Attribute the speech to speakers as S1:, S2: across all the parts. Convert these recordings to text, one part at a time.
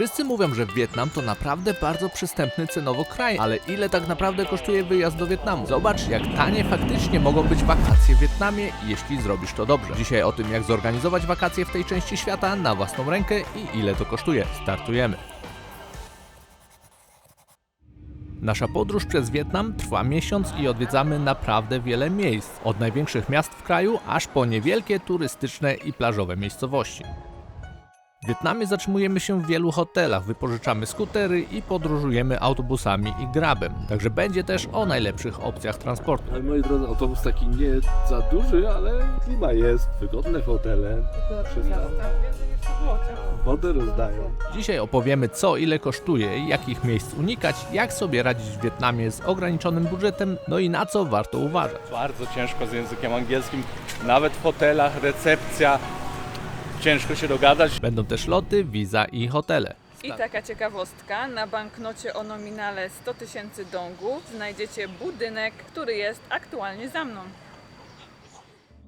S1: Wszyscy mówią, że Wietnam to naprawdę bardzo przystępny cenowo kraj, ale ile tak naprawdę kosztuje wyjazd do Wietnamu? Zobacz, jak tanie faktycznie mogą być wakacje w Wietnamie, jeśli zrobisz to dobrze. Dzisiaj o tym, jak zorganizować wakacje w tej części świata na własną rękę i ile to kosztuje. Startujemy. Nasza podróż przez Wietnam trwa miesiąc i odwiedzamy naprawdę wiele miejsc. Od największych miast w kraju, aż po niewielkie turystyczne i plażowe miejscowości. W Wietnamie zatrzymujemy się w wielu hotelach, wypożyczamy skutery i podróżujemy autobusami i grabem. Także będzie też o najlepszych opcjach transportu.
S2: Ale moi drodzy, autobus taki nie za duży, ale klima jest, wygodne fotele, przystanek. Wodę rozdają.
S1: Dzisiaj opowiemy co ile kosztuje, jakich miejsc unikać, jak sobie radzić w Wietnamie z ograniczonym budżetem, no i na co warto uważać.
S3: Bardzo ciężko z językiem angielskim, nawet w hotelach, recepcja, ciężko się dogadać.
S1: Będą też loty, wiza i hotele.
S4: I taka ciekawostka, na banknocie o nominale 100 tysięcy dongów znajdziecie budynek, który jest aktualnie za mną.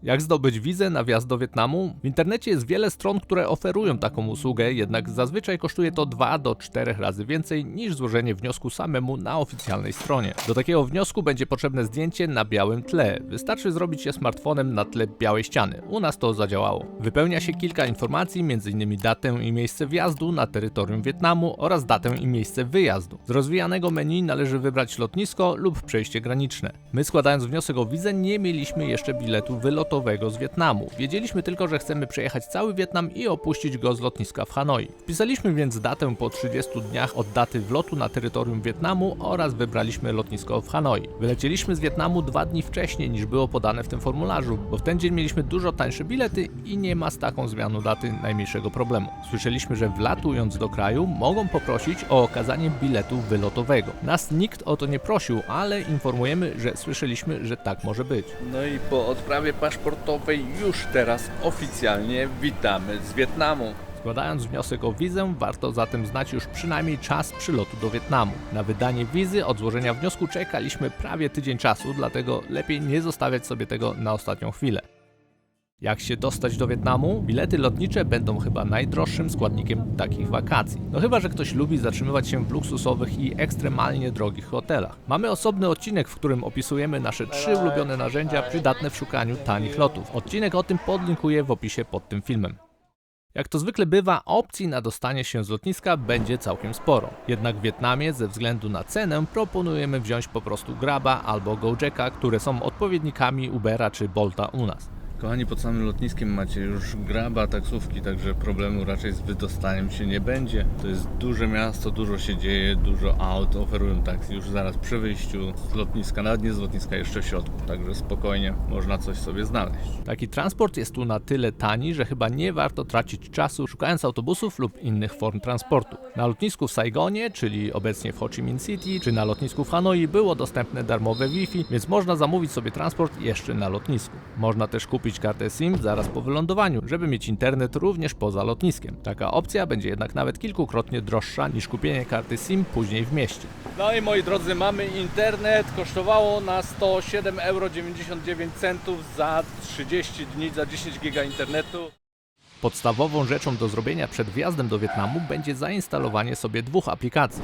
S1: Jak zdobyć wizę na wjazd do Wietnamu? W internecie jest wiele stron, które oferują taką usługę, jednak zazwyczaj kosztuje to 2 do 4 razy więcej niż złożenie wniosku samemu na oficjalnej stronie. Do takiego wniosku będzie potrzebne zdjęcie na białym tle. Wystarczy zrobić je smartfonem na tle białej ściany. U nas to zadziałało. Wypełnia się kilka informacji, m.in. datę i miejsce wjazdu na terytorium Wietnamu oraz datę i miejsce wyjazdu. Z rozwijanego menu należy wybrać lotnisko lub przejście graniczne. My składając wniosek o wizę nie mieliśmy jeszcze biletu wylotowego z Wietnamu. Wiedzieliśmy tylko, że chcemy przejechać cały Wietnam i opuścić go z lotniska w Hanoi. Wpisaliśmy więc datę po 30 dniach od daty wlotu na terytorium Wietnamu oraz wybraliśmy lotnisko w Hanoi. Wylecieliśmy z Wietnamu dwa dni wcześniej niż było podane w tym formularzu, bo w ten dzień mieliśmy dużo tańsze bilety i nie ma z taką zmianą daty najmniejszego problemu. Słyszeliśmy, że wlatując do kraju mogą poprosić o okazanie biletu wylotowego. Nas nikt o to nie prosił, ale informujemy, że słyszeliśmy, że tak może być.
S2: No i po odprawie paszportowej już teraz oficjalnie witamy z Wietnamu.
S1: Składając wniosek o wizę, warto zatem znać już przynajmniej czas przylotu do Wietnamu. Na wydanie wizy od złożenia wniosku czekaliśmy prawie tydzień czasu, dlatego lepiej nie zostawiać sobie tego na ostatnią chwilę. Jak się dostać do Wietnamu? Bilety lotnicze będą chyba najdroższym składnikiem takich wakacji. No chyba, że ktoś lubi zatrzymywać się w luksusowych i ekstremalnie drogich hotelach. Mamy osobny odcinek, w którym opisujemy nasze trzy ulubione narzędzia przydatne w szukaniu tanich lotów. Odcinek o tym podlinkuję w opisie pod tym filmem. Jak to zwykle bywa, opcji na dostanie się z lotniska będzie całkiem sporo. Jednak w Wietnamie ze względu na cenę proponujemy wziąć po prostu Graba albo Gojeka, które są odpowiednikami Ubera czy Bolta u nas.
S2: Kochani, pod samym lotniskiem macie już graba, taksówki, także problemu raczej z wydostaniem się nie będzie. To jest duże miasto, dużo się dzieje, dużo aut, oferują taksy już zaraz przy wyjściu z lotniska, nawet nie z lotniska, jeszcze w środku, także spokojnie można coś sobie znaleźć.
S1: Taki transport jest tu na tyle tani, że chyba nie warto tracić czasu szukając autobusów lub innych form transportu. Na lotnisku w Saigonie, czyli obecnie w Ho Chi Minh City, czy na lotnisku w Hanoi było dostępne darmowe Wi-Fi, więc można zamówić sobie transport jeszcze na lotnisku. Można też kupić kartę SIM zaraz po wylądowaniu, żeby mieć internet również poza lotniskiem. Taka opcja będzie jednak nawet kilkukrotnie droższa niż kupienie karty SIM później w mieście.
S3: No i moi drodzy, mamy internet, kosztowało nas to 7,99 euro za 30 dni, za 10 giga internetu.
S1: Podstawową rzeczą do zrobienia przed wjazdem do Wietnamu będzie zainstalowanie sobie dwóch aplikacji.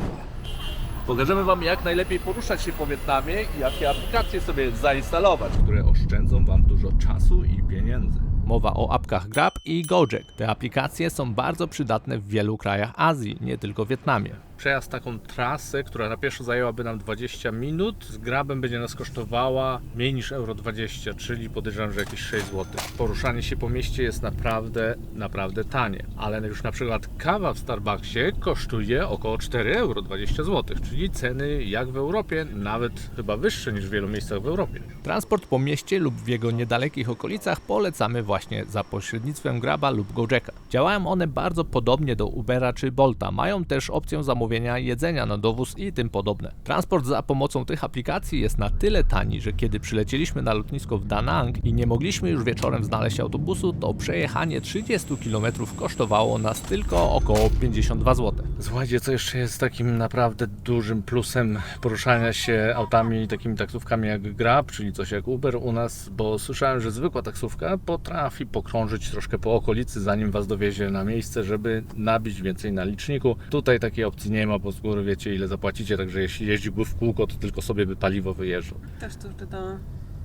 S3: Pokażemy Wam jak najlepiej poruszać się po Wietnamie i jakie aplikacje sobie zainstalować.
S2: które oszczędzą Wam dużo czasu i pieniędzy.
S1: Mowa o apkach Grab i Gojek. Te aplikacje są bardzo przydatne w wielu krajach Azji, nie tylko w Wietnamie.
S2: Przejazd taką trasę, która na pieszo zajęłaby nam 20 minut, z grabem będzie nas kosztowała mniej niż euro 20, czyli podejrzewam, że jakieś 6 zł. Poruszanie się po mieście jest naprawdę, naprawdę tanie, ale już na przykład kawa w Starbucksie kosztuje około 4 euro 20 zł, czyli ceny jak w Europie, nawet chyba wyższe niż w wielu miejscach w Europie.
S1: Transport po mieście lub w jego niedalekich okolicach polecamy właśnie za pośrednictwem Graba lub Gojeka. Działają one bardzo podobnie do Ubera czy Bolta. Mają też opcję zamówienia zamówienia jedzenia na dowóz i tym podobne. Transport za pomocą tych aplikacji jest na tyle tani, że kiedy przylecieliśmy na lotnisko w Da Nang i nie mogliśmy już wieczorem znaleźć autobusu, to przejechanie 30 km kosztowało nas tylko około 52 zł.
S2: Słuchajcie, co jeszcze jest takim naprawdę dużym plusem poruszania się autami, takimi taksówkami jak Grab, czyli coś jak Uber u nas, bo słyszałem, że zwykła taksówka potrafi pokrążyć troszkę po okolicy, zanim was dowiezie na miejsce, żeby nabić więcej na liczniku. Tutaj takiej opcji nie ma, bo z góry wiecie ile zapłacicie, także jeśli jeździłby w kółko, to tylko sobie by paliwo wyjeżdżał.
S5: Też to czytałam.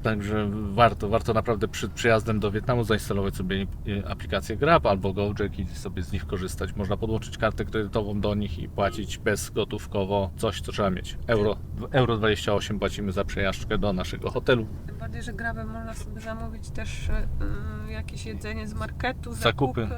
S2: Także warto, warto naprawdę przed przyjazdem do Wietnamu zainstalować sobie aplikację Grab albo Gojek i sobie z nich korzystać. Można podłączyć kartę kredytową do nich i płacić bezgotówkowo coś, co trzeba mieć. Euro, euro 28 płacimy za przejażdżkę do naszego hotelu.
S5: Tym bardziej, że grabem można sobie zamówić też y, jakieś jedzenie z marketu,
S2: Zakupy.
S5: zakupy,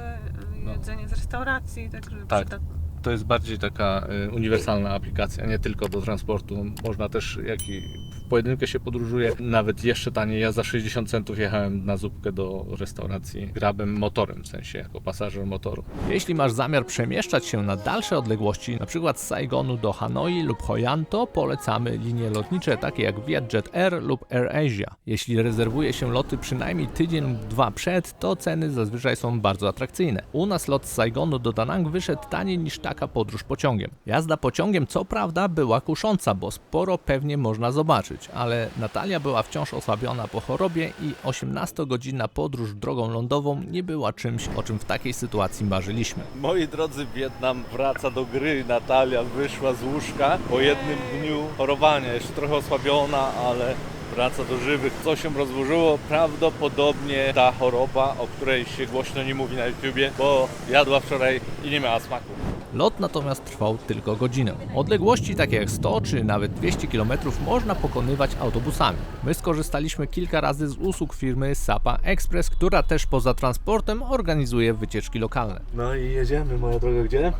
S2: No.
S5: jedzenie z restauracji, także
S2: Tak.
S5: przydatne.
S2: To jest bardziej taka e, uniwersalna aplikacja, nie tylko do transportu. Można też, jak i w pojedynkę się podróżuje, nawet jeszcze taniej. Ja za 60 centów jechałem na zupkę do restauracji Grabem motorem, w sensie jako pasażer motoru.
S1: Jeśli masz zamiar przemieszczać się na dalsze odległości, np. z Saigonu do Hanoi lub Hoi to polecamy linie lotnicze takie jak Vietjet Air lub AirAsia. Jeśli rezerwuje się loty przynajmniej tydzień lub dwa przed, to ceny zazwyczaj są bardzo atrakcyjne. U nas lot z Saigonu do Da Nang wyszedł taniej niż taka podróż pociągiem. Jazda pociągiem co prawda była kusząca, bo sporo pewnie można zobaczyć, ale Natalia była wciąż osłabiona po chorobie i 18-godzinna podróż drogą lądową nie była czymś, o czym w takiej sytuacji marzyliśmy.
S3: Moi drodzy, Wietnam wraca do gry. Natalia wyszła z łóżka po jednym dniu chorowania. Jeszcze trochę osłabiona, ale wraca do żywych. Co się rozłożyło? Prawdopodobnie ta choroba, o której się głośno nie mówi na YouTubie, bo jadła wczoraj i nie miała smaku.
S1: Lot natomiast trwał tylko godzinę. Odległości takie jak 100 czy nawet 200 km można pokonywać autobusami. My skorzystaliśmy kilka razy z usług firmy Sapa Express, która też poza transportem organizuje wycieczki lokalne.
S2: No i jedziemy, moja droga, gdzie?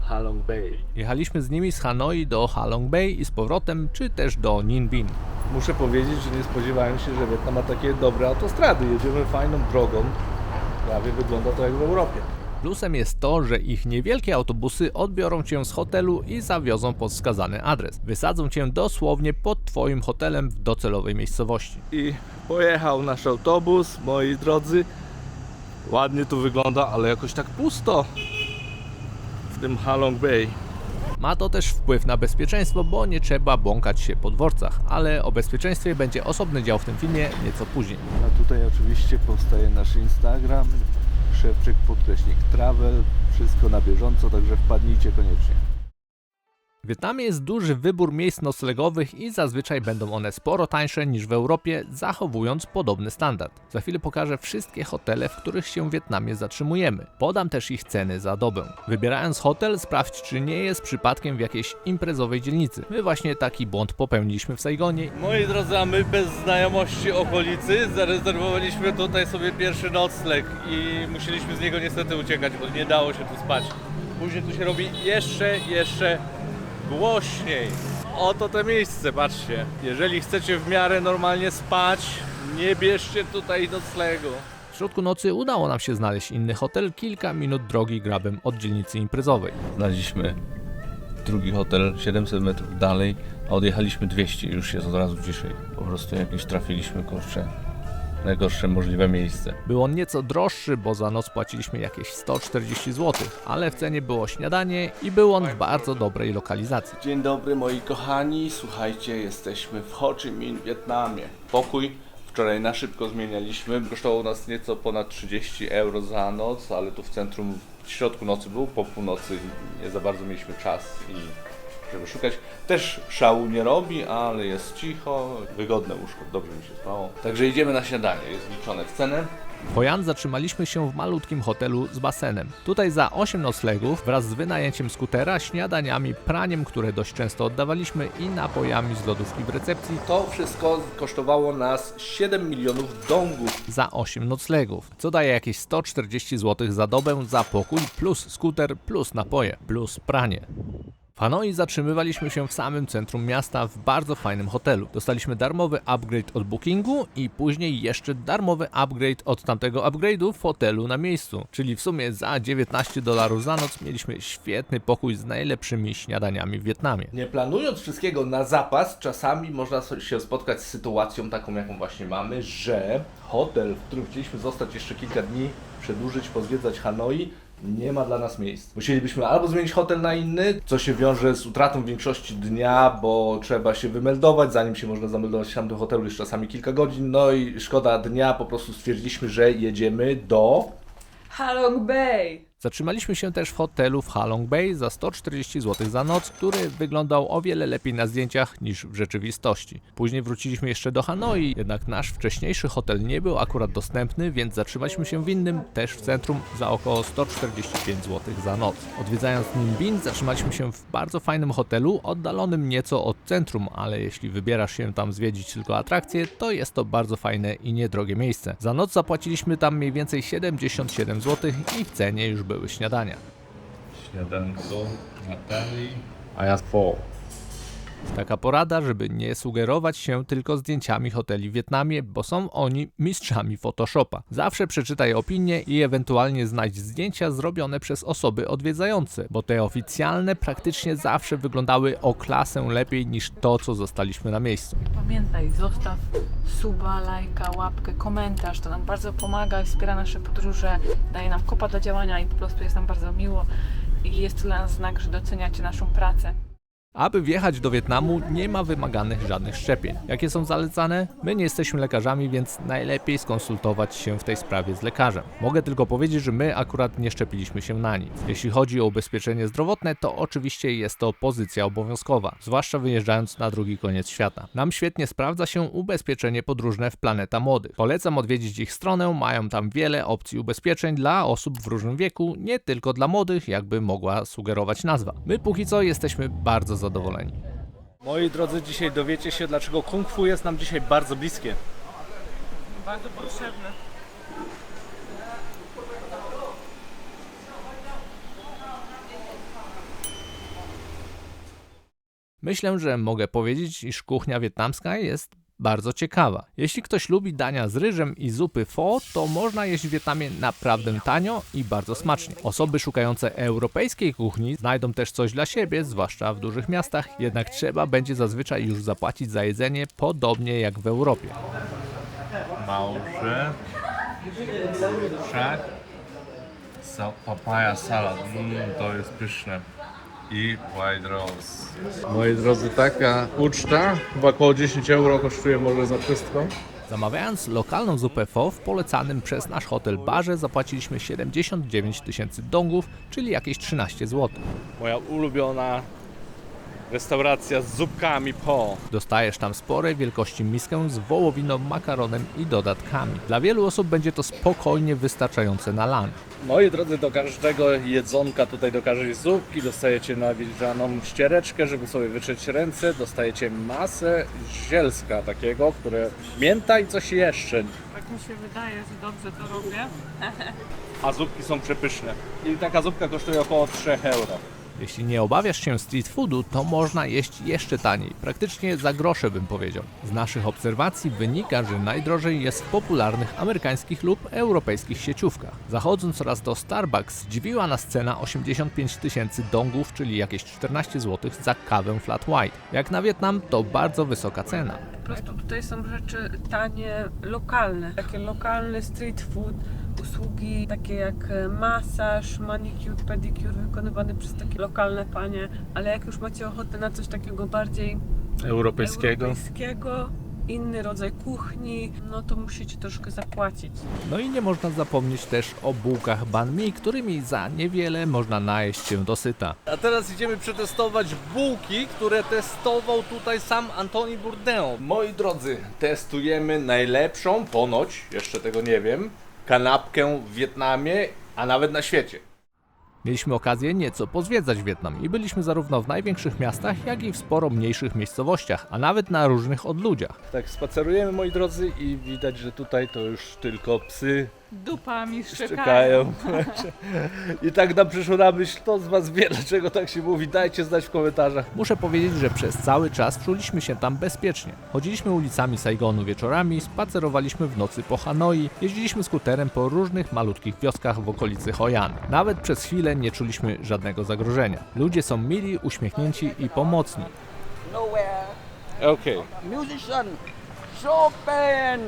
S2: Halong Bay.
S1: Jechaliśmy z nimi z Hanoi do Halong Bay i z powrotem, czy też do Ninh Binh.
S2: Muszę powiedzieć, że nie spodziewałem się, że Wietnam ma takie dobre autostrady. Jedziemy fajną drogą. Prawie wygląda to jak w Europie.
S1: Plusem jest to, że ich niewielkie autobusy odbiorą cię z hotelu i zawiozą pod wskazany adres. Wysadzą cię dosłownie pod twoim hotelem w docelowej miejscowości.
S2: I pojechał nasz autobus, moi drodzy. Ładnie tu wygląda, ale jakoś tak pusto w tym Halong Bay.
S1: Ma to też wpływ na bezpieczeństwo, bo nie trzeba błąkać się po dworcach, ale o bezpieczeństwie będzie osobny dział w tym filmie nieco później.
S6: A tutaj oczywiście powstaje nasz Instagram, Szewczyk podkreśnik travel, wszystko na bieżąco, także wpadnijcie koniecznie.
S1: W Wietnamie jest duży wybór miejsc noclegowych i zazwyczaj będą one sporo tańsze niż w Europie, zachowując podobny standard. Za chwilę pokażę wszystkie hotele, w których się w Wietnamie zatrzymujemy. Podam też ich ceny za dobę. Wybierając hotel, sprawdź czy nie jest przypadkiem w jakiejś imprezowej dzielnicy. My właśnie taki błąd popełniliśmy w Saigonie
S3: Moi drodzy, a my bez znajomości okolicy zarezerwowaliśmy tutaj sobie pierwszy nocleg i musieliśmy z niego niestety uciekać, bo nie dało się tu spać. Później tu się robi jeszcze, jeszcze głośniej. Oto te miejsce, patrzcie. Jeżeli chcecie w miarę normalnie spać, nie bierzcie tutaj noclegu.
S1: W środku nocy udało nam się znaleźć inny hotel, kilka minut drogi grabem od dzielnicy imprezowej.
S2: Znaleźliśmy drugi hotel 700 metrów dalej, a odjechaliśmy 200 już jest od razu ciszej. Po prostu jakieś trafiliśmy, kurczę, najgorsze możliwe miejsce.
S1: Był on nieco droższy, bo za noc płaciliśmy jakieś 140 zł, ale w cenie było śniadanie i był on w bardzo dobrej lokalizacji.
S6: Dzień dobry moi kochani, słuchajcie, jesteśmy w Ho Chi Minh, Wietnamie. Pokój wczoraj na szybko zmienialiśmy, kosztowało nas nieco ponad 30 euro za noc, ale tu w centrum, w środku nocy był, po północy nie za bardzo mieliśmy czas i żeby szukać. Też szału nie robi, ale jest cicho, wygodne łóżko, dobrze mi się spało. Także idziemy na śniadanie, jest wliczone w cenę.
S1: W Hoi An zatrzymaliśmy się w malutkim hotelu z basenem. Tutaj za 8 noclegów wraz z wynajęciem skutera, śniadaniami, praniem, które dość często oddawaliśmy i napojami z lodówki w recepcji
S6: To wszystko kosztowało nas 7 milionów dongów.
S1: za 8 noclegów, co daje jakieś 140 zł za dobę za pokój plus skuter plus napoje plus pranie. Hanoi zatrzymywaliśmy się w samym centrum miasta w bardzo fajnym hotelu. Dostaliśmy darmowy upgrade od bookingu i później jeszcze darmowy upgrade od tamtego upgrade'u w hotelu na miejscu. Czyli w sumie za 19 dolarów za noc mieliśmy świetny pokój z najlepszymi śniadaniami w Wietnamie.
S6: Nie planując wszystkiego na zapas, czasami można się spotkać z sytuacją taką, jaką właśnie mamy, że hotel, w którym chcieliśmy zostać jeszcze kilka dni, przedłużyć, pozwiedzać Hanoi, nie ma dla nas miejsc. Musielibyśmy albo zmienić hotel na inny, co się wiąże z utratą większości dnia, bo trzeba się wymeldować, zanim się można zameldować w tamtym hotelu, jest czasami kilka godzin, no i szkoda dnia, po prostu stwierdziliśmy, że jedziemy do...
S4: Halong Bay!
S1: Zatrzymaliśmy się też w hotelu w Halong Bay za 140 zł za noc, który wyglądał o wiele lepiej na zdjęciach niż w rzeczywistości. Później wróciliśmy jeszcze do Hanoi, jednak nasz wcześniejszy hotel nie był akurat dostępny, więc zatrzymaliśmy się w innym, też w centrum, za około 145 zł za noc. Odwiedzając Nimbin, zatrzymaliśmy się w bardzo fajnym hotelu, oddalonym nieco od centrum, ale jeśli wybierasz się tam zwiedzić tylko atrakcje, to jest to bardzo fajne i niedrogie miejsce. Za noc zapłaciliśmy tam mniej więcej 77 zł i w cenie już były śniadania.
S2: Śniadanko Natalii. A ja po.
S1: Taka porada, żeby nie sugerować się tylko zdjęciami hoteli w Wietnamie, bo są oni mistrzami Photoshopa. Zawsze przeczytaj opinie i ewentualnie znajdź zdjęcia zrobione przez osoby odwiedzające, bo te oficjalne praktycznie zawsze wyglądały o klasę lepiej niż to, co zostaliśmy na miejscu.
S5: Pamiętaj, zostaw suba, lajka, łapkę, komentarz. To nam bardzo pomaga, wspiera nasze podróże, daje nam kopa do działania i po prostu jest nam bardzo miło. I jest to dla nas znak, że doceniacie naszą pracę.
S1: Aby wjechać do Wietnamu nie ma wymaganych żadnych szczepień. Jakie są zalecane? My nie jesteśmy lekarzami, więc najlepiej skonsultować się w tej sprawie z lekarzem. Mogę tylko powiedzieć, że my akurat nie szczepiliśmy się na nic. Jeśli chodzi o ubezpieczenie zdrowotne, to oczywiście jest to pozycja obowiązkowa, zwłaszcza wyjeżdżając na drugi koniec świata. Nam świetnie sprawdza się ubezpieczenie podróżne w Planeta Młodych. Polecam odwiedzić ich stronę, mają tam wiele opcji ubezpieczeń dla osób w różnym wieku, nie tylko dla młodych, jakby mogła sugerować nazwa. My póki co jesteśmy bardzo zadowoleni.
S2: Moi drodzy, dzisiaj dowiecie się, dlaczego kung fu jest nam dzisiaj bardzo bliskie.
S5: Bardzo potrzebne.
S1: Myślę, że mogę powiedzieć, iż kuchnia wietnamska jest bardzo ciekawa. Jeśli ktoś lubi dania z ryżem i zupy pho, to można jeść w Wietnamie naprawdę tanio i bardzo smacznie. Osoby szukające europejskiej kuchni znajdą też coś dla siebie, zwłaszcza w dużych miastach, jednak trzeba będzie zazwyczaj już zapłacić za jedzenie podobnie jak w Europie.
S2: Małże. Szak. Papaya salad. Mm, to jest pyszne. I white rose. Moi drodzy, taka uczta, chyba około 10 euro kosztuje może za wszystko.
S1: Zamawiając lokalną zupę pho w polecanym przez nasz hotel barze zapłaciliśmy 79 tysięcy dongów, czyli jakieś 13 zł.
S2: Moja ulubiona restauracja z zupkami po.
S1: Dostajesz tam sporej wielkości miskę z wołowiną, makaronem i dodatkami. Dla wielu osób będzie to spokojnie wystarczające na lunch.
S2: Moi drodzy, do każdego jedzonka, tutaj do każdej zupki dostajecie nawilżaną ściereczkę, żeby sobie wytrzeć ręce. Dostajecie masę zielska takiego, które mięta i coś jeszcze.
S5: Tak mi się wydaje, że dobrze to robię.
S2: A zupki są przepyszne. I taka zupka kosztuje około 3 euro.
S1: Jeśli nie obawiasz się street foodu, to można jeść jeszcze taniej, praktycznie za grosze bym powiedział. Z naszych obserwacji wynika, że najdrożej jest w popularnych amerykańskich lub europejskich sieciówkach. Zachodząc raz do Starbucks, zdziwiła nas cena 85 tysięcy dongów, czyli jakieś 14 zł za kawę flat white. Jak na Wietnam, to bardzo wysoka cena.
S5: Po prostu tutaj są rzeczy tanie, lokalne. Takie lokalny street food, usługi takie jak e, masaż, manicure, pedicure wykonywany przez takie lokalne panie, ale jak już macie ochotę na coś takiego bardziej
S2: Europejskiego.
S5: europejskiego inny rodzaj kuchni, no to musicie troszkę zapłacić.
S1: No i nie można zapomnieć też o bułkach banh mi, którymi za niewiele można najeść się dosyta.
S2: A teraz idziemy przetestować bułki, które testował tutaj sam Antoni Bourdain.
S6: Moi drodzy, testujemy najlepszą, ponoć, jeszcze tego nie wiem, kanapkę w Wietnamie, a nawet na świecie.
S1: Mieliśmy okazję nieco pozwiedzać Wietnam i byliśmy zarówno w największych miastach, jak i w sporo mniejszych miejscowościach, a nawet na różnych odludziach.
S2: Tak spacerujemy moi drodzy i widać, że tutaj to już tylko psy
S4: Dupami
S2: Czekają. I tak nam przyszło na myśl, kto z Was wie, dlaczego tak się mówi, dajcie znać w komentarzach.
S1: Muszę powiedzieć, że przez cały czas czuliśmy się tam bezpiecznie. Chodziliśmy ulicami Saigonu wieczorami, spacerowaliśmy w nocy po Hanoi, jeździliśmy skuterem po różnych malutkich wioskach w okolicy Hoi An. Nawet przez chwilę nie czuliśmy żadnego zagrożenia. Ludzie są mili, uśmiechnięci i pomocni.
S7: nowhere.
S2: Okej.
S7: Musician Chopin.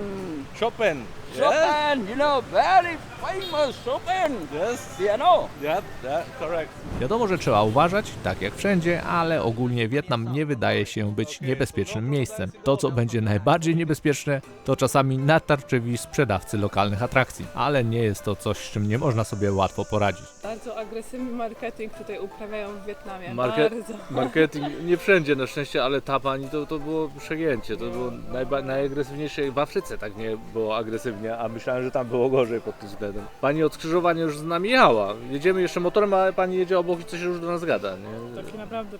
S2: Chopin.
S7: Chopin, you know, very famous Chopin.
S2: Yes.
S7: You know.
S2: Yeah, yeah, correct.
S1: Wiadomo, że trzeba uważać, tak jak wszędzie, ale ogólnie Wietnam nie wydaje się być niebezpiecznym miejscem. To, co będzie najbardziej niebezpieczne, to czasami natarczywi sprzedawcy lokalnych atrakcji, ale nie jest to coś, z czym nie można sobie łatwo poradzić.
S5: Bardzo agresywny marketing tutaj uprawiają w Wietnamie.
S2: Market-
S5: Bardzo.
S2: Marketing nie wszędzie na szczęście, ale ta pani to, to było przegięcie. To było najba- najagresywniejsze. W Afryce tak nie było agresywnie, a myślałem, że tam było gorzej pod tym względem. Pani od skrzyżowania już z nami jechała. Jedziemy jeszcze motorem, a pani jedzie obok i coś już do nas gada. Nie?
S5: Taki naprawdę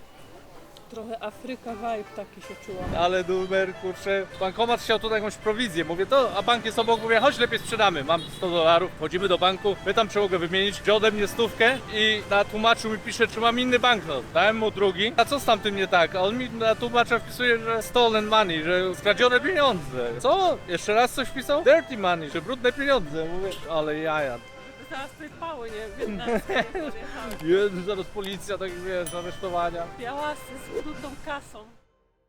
S5: trochę Afryka vibe taki się czułam.
S2: Ale numer, kurczę. Bankomat chciał tutaj jakąś prowizję. Mówię to, a bank jest obok. Mówię, chodź lepiej sprzedamy. Mam 100 dolarów, chodzimy do banku, pytam, czy mogę wymienić. Wziął ode mnie stówkę i na tłumaczu mi pisze, czy mam inny banknot. Dałem mu drugi. A co z tamtym nie tak? A on mi na tłumacza wpisuje, że stolen money, że skradzione pieniądze. Co? Jeszcze raz coś wpisał? Dirty money, że brudne pieniądze. Mówię, ale jaja.
S5: Zaraz tutaj pały, nie? Wietnamskie podjechały.
S2: Jezu, zaraz policja, tak wiesz, aresztowania.
S5: Białasy z brudną kasą.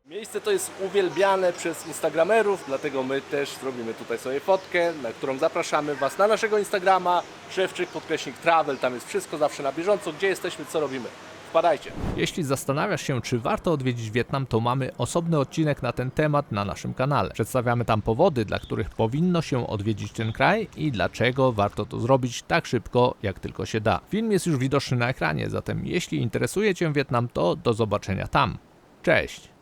S8: Miejsce to jest uwielbiane przez instagramerów, dlatego my też zrobimy tutaj sobie fotkę, na którą zapraszamy Was na naszego Instagrama, szewczyk podkreśnik travel, tam jest wszystko zawsze na bieżąco, gdzie jesteśmy, co robimy. Wpadajcie.
S1: Jeśli zastanawiasz się, czy warto odwiedzić Wietnam, to mamy osobny odcinek na ten temat na naszym kanale. Przedstawiamy tam powody, dla których powinno się odwiedzić ten kraj i dlaczego warto to zrobić tak szybko, jak tylko się da. Film jest już widoczny na ekranie, zatem jeśli interesuje Cię Wietnam, to do zobaczenia tam. Cześć!